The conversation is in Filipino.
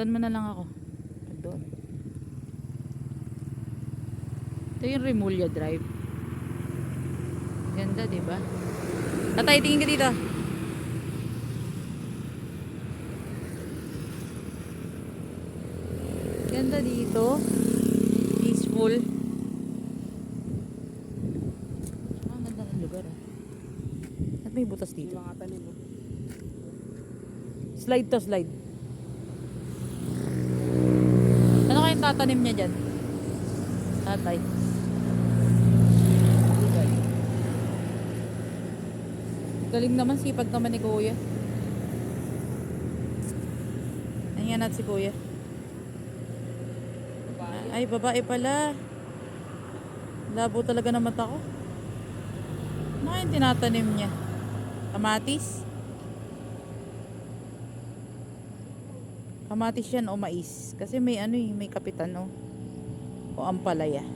Doon mo na lang ako. Doon. Ito yung Remulla Drive. Ganda, di ba? Tatay, tingin ka dito. Ganda dito. Peaceful. Ah, ganda ng lugar ah. At may butas dito. Mga tanim mo. Slide to slide. Ano kayong tatanim niya dyan? Tatay. Galing naman, sipag naman ni Kuya. Ayan natin si Kuya. Ay, babae pala. Labo talaga ng mata ko. Ano kayong tinatanim niya? Kamatis? Kamatis yan o mais. Kasi may ano eh, may kapitan o. O ampalaya.